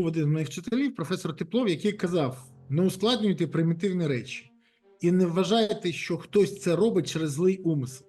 був один з моїх вчителів, професор Теплов, який казав: не ускладнюйте примітивні речі і не вважайте, що хтось це робить через злий умисел.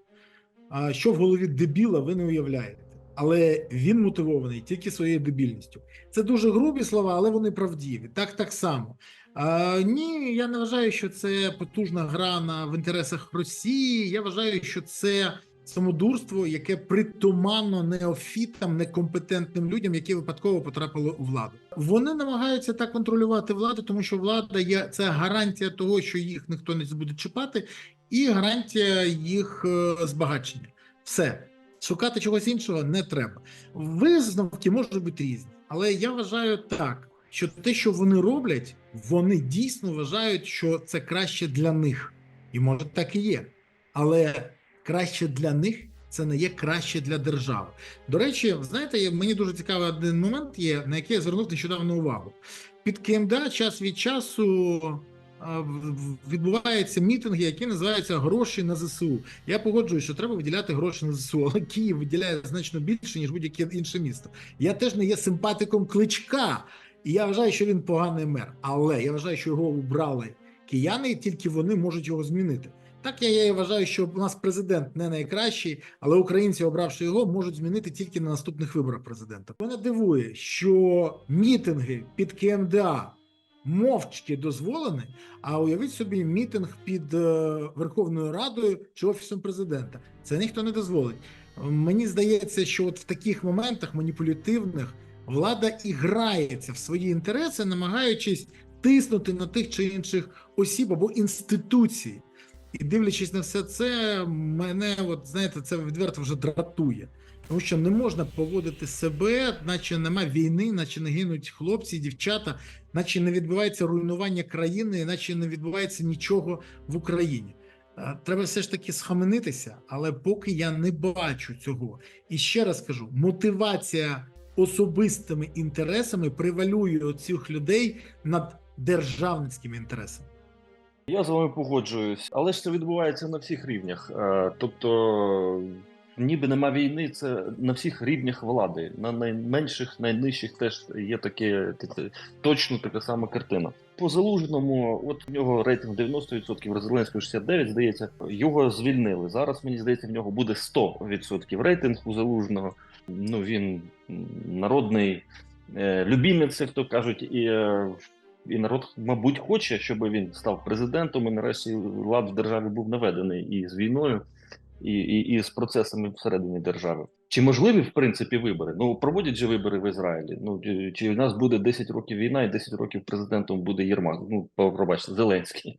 А що в голові дебіла, ви не уявляєте. Але він мотивований тільки своєю дебільністю. Це дуже грубі слова, але вони правдиві. Так, так само. А, ні, я не вважаю, що це потужна гра на в інтересах Росії. Я вважаю, що це самодурство, яке притуманно неофітам, некомпетентним людям, які випадково потрапили у владу. Вони намагаються так контролювати владу, тому що влада є це гарантія того, що їх ніхто не буде чіпати, і гарантія їх е, збагачення. Все. Шукати чогось іншого не треба. Висновки можуть бути різні, але я вважаю так, що те, що вони роблять, вони дійсно вважають, що це краще для них. І може так і є. Але краще для них це не є краще для держави. До речі, знаєте, мені дуже цікавий один момент є, на який я звернув нещодавно увагу. Під КМДА час від часу відбуваються мітинги, які називаються гроші на ЗСУ. Я погоджуюсь, що треба виділяти гроші на ЗСУ, але Київ виділяє значно більше, ніж будь-яке інше місто. Я теж не є симпатиком кличка, і я вважаю, що він поганий мер. Але я вважаю, що його обрали кияни, і тільки вони можуть його змінити. Так я, я і вважаю, що у нас президент не найкращий, але українці, обравши його, можуть змінити тільки на наступних виборах президента. Мене дивує, що мітинги під КМДА мовчки дозволені, а уявіть собі мітинг під е, Верховною Радою чи Офісом президента. Це ніхто не дозволить. Мені здається, що от в таких моментах маніпулятивних влада і грається в свої інтереси, намагаючись тиснути на тих чи інших осіб або інституцій. І дивлячись на все це, мене, от знаєте, це відверто вже дратує. Тому що не можна поводити себе, наче нема війни, наче не гинуть хлопці, дівчата, наче не відбувається руйнування країни, наче не відбувається нічого в Україні. Е, Треба все ж таки схаменитися, але поки я не бачу цього. І ще раз кажу: мотивація особистими інтересами превалює оцих людей над державницькими інтересами. Я з вами погоджуюсь, але ж це відбувається на всіх рівнях. Е, Тобто, ніби нема війни, це на всіх рівнях влади. На найменших, найнижчих теж є таке точно така сама картина. По залужному, от в нього рейтинг 90%, Зеленського 69%, здається, його звільнили. Зараз мені здається, в нього буде 100% рейтинг у залужного. Ну він народний е, любімець, як то кажуть, і. І народ, мабуть, хоче, щоб він став президентом, і нарешті лад в державі був наведений і з війною, і, і, і з процесами всередині держави. Чи можливі, в принципі, вибори? Ну, проводять же вибори в Ізраїлі. Ну, чи- у нас буде 10 років війна і 10 років президентом буде Єрмак? Ну, пробачте, Зеленський.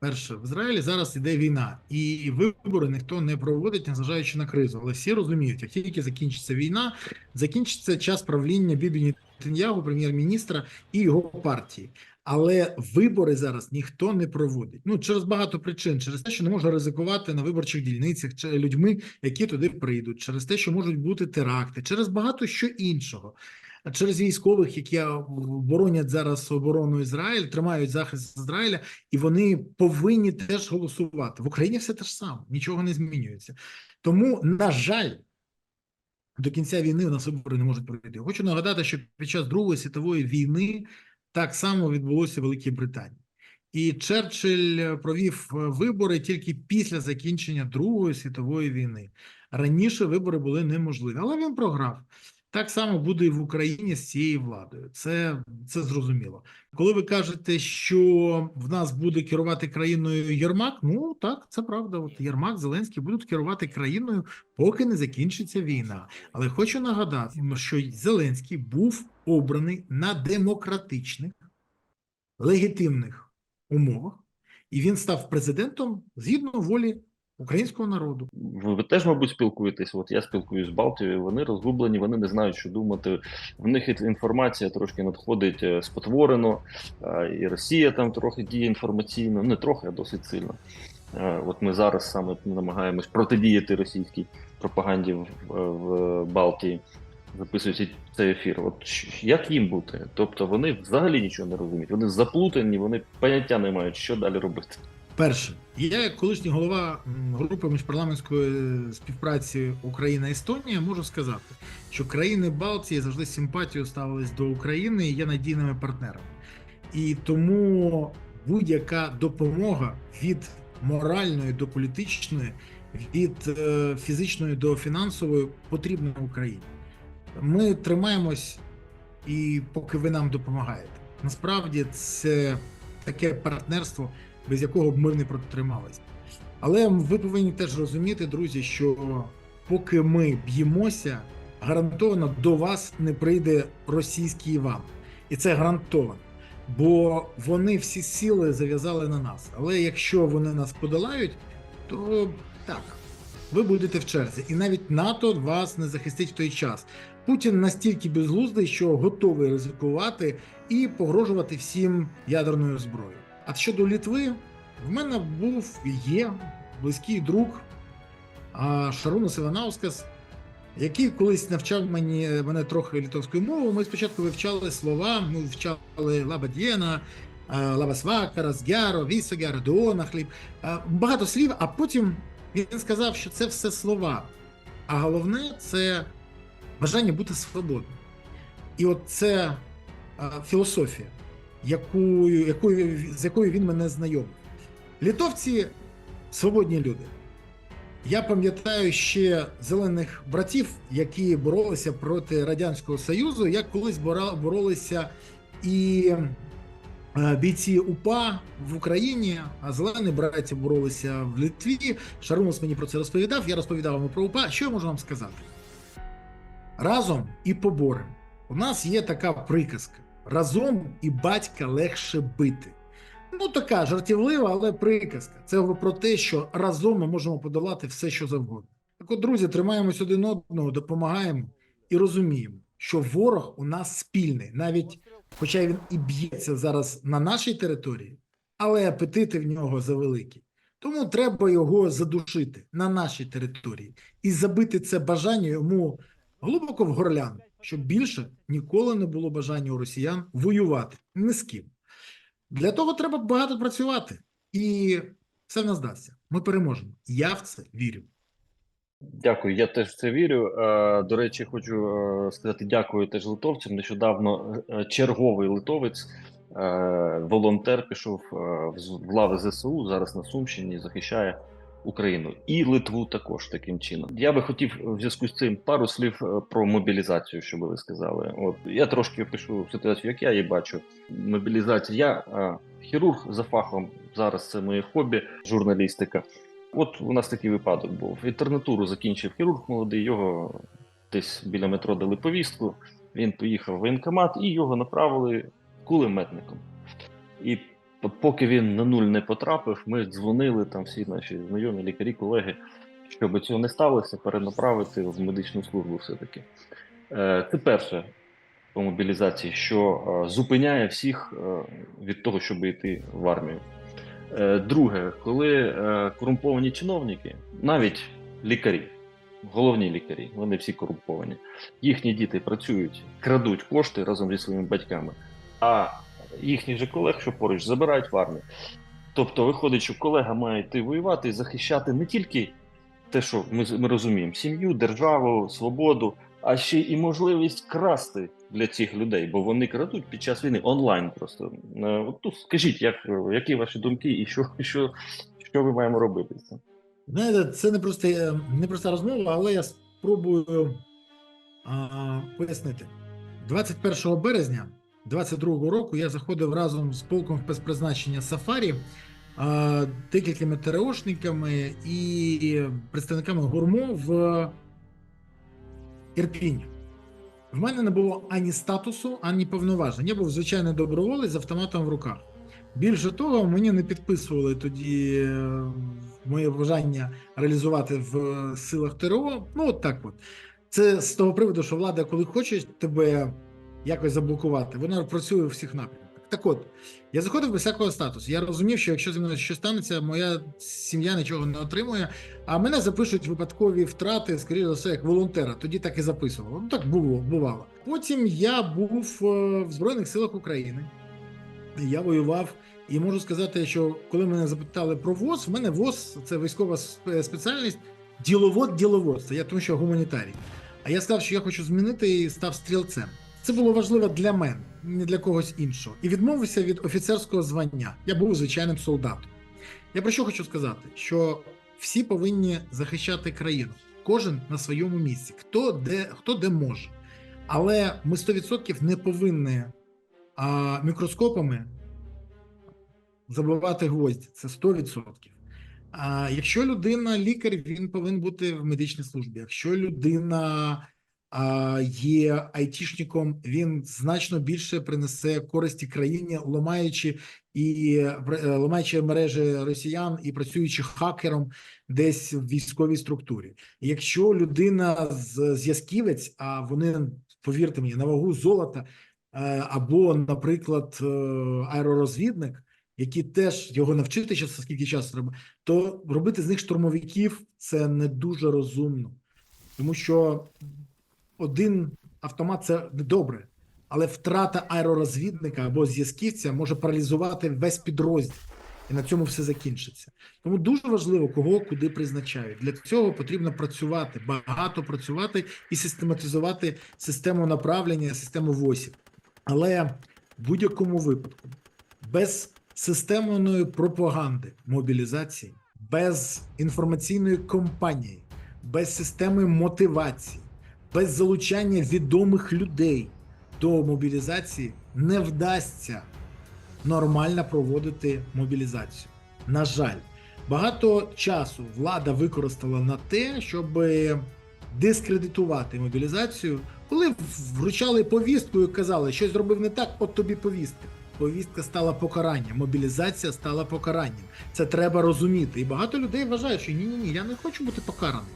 Перше, в Ізраїлі зараз іде війна, і вибори ніхто не проводить, незважаючи на кризу. Але всі розуміють, як тільки закінчиться війна, закінчиться час правління Бібі Нетаньягу, прем'єр-міністра і його партії. Але вибори зараз ніхто не проводить. Ну через багато причин, через те, що не можна ризикувати на виборчих дільницях чи людьми, які туди прийдуть, через те, що можуть бути теракти, через багато що іншого. Через військових, які боронять зараз оборону Ізраїль, тримають захист Ізраїля, і вони повинні теж голосувати. В Україні все те ж саме, нічого не змінюється. Тому, на жаль, до кінця війни у нас вибори не можуть пройти. Хочу нагадати, що під час Другої світової війни так само відбулося в Великій Британії. І Черчилль провів е, вибори тільки після закінчення Другої світової війни. Раніше вибори були неможливі, але він програв. Так само буде і в Україні з цією владою. Це, це зрозуміло. Коли ви кажете, що в нас буде керувати країною Єрмак, ну так, це правда. От Єрмак, Зеленський будуть керувати країною, поки не закінчиться війна. Але хочу нагадати, що Зеленський був обраний на демократичних, легітимних умовах, і він став президентом згідно волі українського народу. Ви, теж, мабуть, спілкуєтесь. От я спілкуюсь з Балтією. Вони розгублені, вони не знають, що думати. В них інформація трошки надходить е, спотворено, е, і Росія там трохи діє інформаційно, не трохи, а досить сильно. Е, От ми зараз саме намагаємось протидіяти російській пропаганді в, в Балтії, записуючи цей ефір. От як їм бути? Тобто вони взагалі нічого не розуміють. Вони заплутані, вони поняття не мають, що далі робити. Перше, я, як колишній голова групи міжпарламентської співпраці Україна-Естонія, можу сказати, що країни Балтії завжди з симпатією ставились до України і є надійними партнерами. І тому будь-яка допомога від моральної до політичної, від е, фізичної до фінансової потрібна Україні. Ми тримаємось, і поки ви нам допомагаєте. Насправді це таке партнерство, без якого б ми не протрималися. Але ви повинні теж розуміти, друзі, що поки ми б'ємося, гарантовано до вас не прийде російський Іван. І це гарантовано. Бо вони всі сили зав'язали на нас. Але якщо вони нас подолають, то так, ви будете в черзі. І навіть НАТО вас не захистить в той час. Путін настільки безглуздий, що готовий ризикувати і погрожувати всім ядерною зброєю. А щодо Літви, в мене був і є близький друг а, Шарунас Іванаускас, який колись навчав мені, мене трохи літовської мови. Ми спочатку вивчали слова, ми вивчали Лабадєна, Лабасвакара, Згяро, Вісогяр, Дуона, хліб. Багато слів, а потім він сказав, що це все слова. А головне це бажання бути свободним. І от це філософія, якою, якою, з якою він мене знайомив. Літовці свободні люди. Я пам'ятаю ще зелених братів, які боролися проти Радянського Союзу, як колись боролися і е, бійці УПА в Україні, а зелені браті боролися в Литві. Шарунус мені про це розповідав. Я розповідав вам про УПА. Що я можу вам сказати? Разом і поборем. У нас є така приказка: разом і батька легше бити. Ну, така жартівлива, але приказка. Це про те, що разом ми можемо подолати все, що завгодно. Так от, друзі, тримаємось один одного, допомагаємо і розуміємо, що ворог у нас спільний, навіть хоча він і б'ється зараз на нашій території, але апетити в нього завеликі. Тому треба його задушити на нашій території і забити це бажання йому глибоко в горлян, щоб більше ніколи не було бажання у росіян воювати ні з ким. Для того треба багато працювати, і все в нас вдасться. Ми переможемо. Я в це вірю. Дякую, я теж в це вірю. Е, До речі, хочу е, сказати дякую теж литовцям. Нещодавно е, черговий литовець, волонтер, пішов в лави ЗСУ, зараз на Сумщині захищає Україну і Литву також таким чином. Я би хотів в зв'язку з цим пару слів е, про мобілізацію, що ви сказали. От я трошки опишу ситуацію, як я її бачу. Мобілізація. Я е, хірург за фахом. Зараз це моє хобі, журналістика. От у нас такий випадок був. Інтернатуру закінчив хірург молодий, його десь біля метро дали повістку. Він поїхав в воєнкомат і його направили кулеметником. І поки він на нуль не потрапив, ми дзвонили там всі наші знайомі лікарі, колеги, щоб цього не сталося, перенаправити в медичну службу все-таки. Е, Це перше по мобілізації, що е, зупиняє всіх е, від того, щоб йти в армію. Друге, коли корумповані чиновники, навіть лікарі, головні лікарі, вони всі корумповані, їхні діти працюють, крадуть кошти разом зі своїми батьками, а їхніх же колег, що поруч, забирають в армію. Тобто виходить, що колега має йти воювати і захищати не тільки те, що ми, ми розуміємо, сім'ю, державу, свободу, а ще і можливість красти для цих людей, бо вони крадуть під час війни онлайн просто. Е, От скажіть, як, які ваші думки і що, що, що ми маємо робити? Знаєте, це не просто е, не проста розмова, але я спробую а, пояснити. 21 березня 22 року я заходив разом з полком спецпризначення Сафарі, а, декількома ТРОшниками і представниками гурмо в Ірпінь. В мене не було ані статусу, ані повноважень. Я був звичайний доброволець з автоматом в руках. Більше того, мені не підписували тоді е, моє бажання реалізувати в силах ТРО. Ну, от так от. Це з того приводу, що влада, коли хоче тебе якось заблокувати, вона працює у всіх напрямках. Так от, я заходив без всякого статусу. Я розумів, що якщо зі мною щось станеться, моя сім'я нічого не отримує, а мене запишуть випадкові втрати, скоріше за все, як волонтера. Тоді так і записувало. Ну так було, бувало. Потім я був е, в Збройних силах України. Я воював І можу сказати, що коли мене запитали про ВОЗ, в мене ВОЗ це військова спеціальність діловод діловод. Це я тому, що гуманітарій. А я сказав, що я хочу змінити і став стрілцем. Це було важливо для мене, не для когось іншого. І відмовився від офіцерського звання. Я був звичайним солдатом. Я про що хочу сказати? Що всі повинні захищати країну, кожен на своєму місці, хто де, хто де може. Але ми 100% не повинні а, мікроскопами забивати гвозді. Це 100%. А якщо людина лікар, він повинен бути в медичній службі. Якщо людина є айтішником, він значно більше принесе користі країні, ламаючи і е, ламаючи мережі росіян і працюючи хакером десь в військовій структурі. Якщо людина з зв'язківець, а вони повірте мені, на вагу золота, е, або, наприклад, е, аеророзвідник, які теж його навчити зараз скільки часу треба, то робити з них штурмовиків це не дуже розумно, тому що один автомат це добре, але втрата аеророзвідника або зв'язківця може паралізувати весь підрозділ, і на цьому все закінчиться. Тому дуже важливо, кого куди призначають. Для цього потрібно працювати, багато працювати і систематизувати систему направлення, систему ВОСів. Але в будь-якому випадку, без системної пропаганди, мобілізації, без інформаційної кампанії, без системи мотивації, без залучання відомих людей до мобілізації не вдасться нормально проводити мобілізацію. На жаль, багато часу влада використала на те, щоб дискредитувати мобілізацію, коли вручали повістку і казали, щось зробив не так, от тобі повістка. Повістка стала покаранням, мобілізація стала покаранням. Це треба розуміти. І багато людей вважають, що ні, ні, ні, я не хочу бути покараний.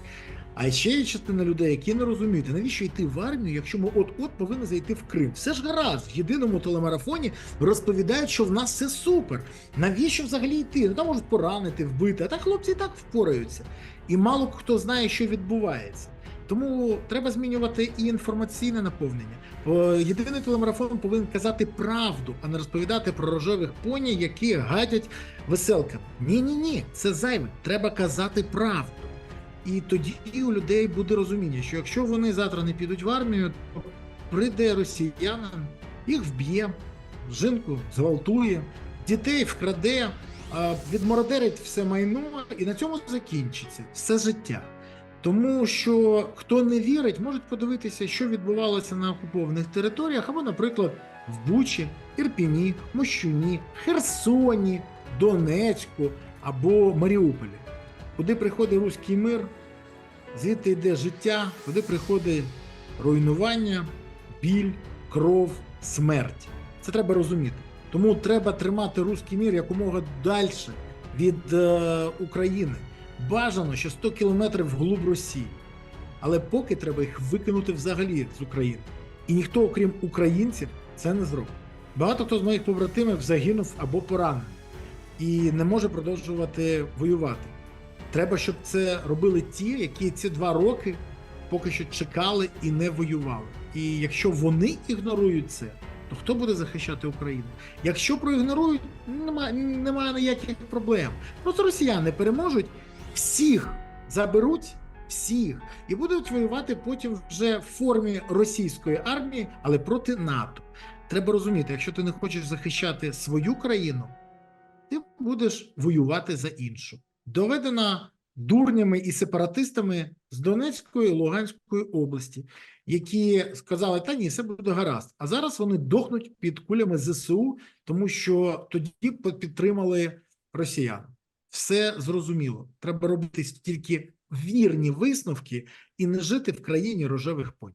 А ще є частина людей, які не розуміють, навіщо йти в армію, якщо ми от-от повинні зайти в Крим. Все ж гаразд, в єдиному телемарафоні розповідають, що в нас все супер. Навіщо взагалі йти? Ну там можуть поранити, вбити, а так хлопці і так впораються. І мало хто знає, що відбувається. Тому треба змінювати і інформаційне наповнення. Єдиний телемарафон повинен казати правду, а не розповідати про рожевих поні, які гадять веселками. Ні, ні, ні, це зайве. Треба казати правду. І тоді у людей буде розуміння, що якщо вони завтра не підуть в армію, то прийде росіянин, їх вб'є, жінку зґвалтує, дітей вкраде, відмородерить все майно, і на цьому закінчиться все життя. Тому що хто не вірить, можуть подивитися, що відбувалося на окупованих територіях, або, наприклад, в Бучі, Ірпіні, Мощуні, Херсоні, Донецьку або Маріуполі, куди приходить руський мир, звідти йде життя, куди приходить руйнування, біль, кров, смерть. Це треба розуміти. Тому треба тримати руський мір якомога далі від е, України. Бажано, що 100 кілометрів вглуб Росії. Але поки треба їх викинути взагалі з України. І ніхто, окрім українців, це не зробить. Багато хто з моїх побратимів загинув або поранений і не може продовжувати воювати. Треба, щоб це робили ті, які ці два роки поки що чекали і не воювали. І якщо вони ігнорують це, то хто буде захищати Україну? Якщо проігнорують, немає, немає ніяких проблем. Просто росіяни переможуть, всіх заберуть, всіх, і будуть воювати потім вже в формі російської армії, але проти НАТО. Треба розуміти, якщо ти не хочеш захищати свою країну, ти будеш воювати за іншу. Доведена дурнями і сепаратистами з Донецької і Луганської області, які сказали, та ні, все буде гаразд. А зараз вони дохнуть під кулями ЗСУ, тому що тоді підтримали росіян. Все зрозуміло. Треба робити тільки вірні висновки і не жити в країні рожевих понь.